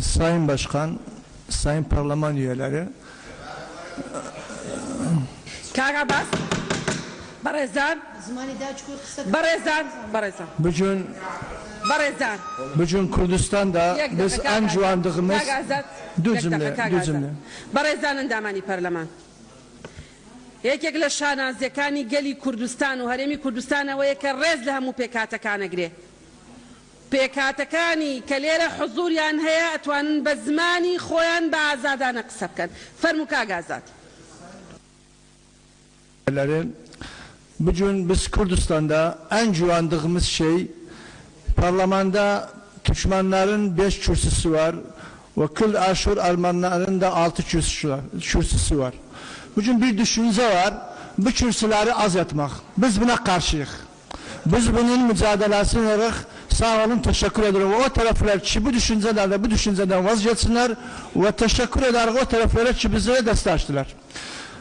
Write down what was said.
Sayın Başkan, Sayın Parlaman üyeleri, Kagabas. Barezan. زمانی دا چکو قسە Barezan. Barezan. bugün Barezan. bugün Kürdistan'da Yek biz dakika en Kagazat. juandığımız Kagazat. دو Yek cümle, dakika دو Kagazat. cümle. بەڕێزانن دامانی پەرلەمان یەکێک لە شانازیەکانی گەلی کوردستان و هەرێمی کوردستانەوەیە کە ڕێز لە هەموو پێکاتەکانەگرێ پێکاتەکانی کە لێرە حزوریان هەیە ئەتوانن بە زمانی خۆیان بە ئازادانە قسە بکەن فەرمو کاگازات üyeleri, bugün biz Kürdistan'da en juandığımız şey parlamenda Türkmenlerin beş kürsüsü var ve kıl aşur Almanların da altı kürsüsü var. Kürsüsü var. Bugün bir düşünce var. Bu kürsüleri az etmek. Biz buna karşıyız. Biz bunun mücadelesini olarak Sağ olun, teşekkür ederim. O tərəflər ki, bu düşüncələrlə, bu düşüncədən vazgeçsinlər və təşəkkür edərik o tərəflərə ki, bizlərə dəstək açdılar.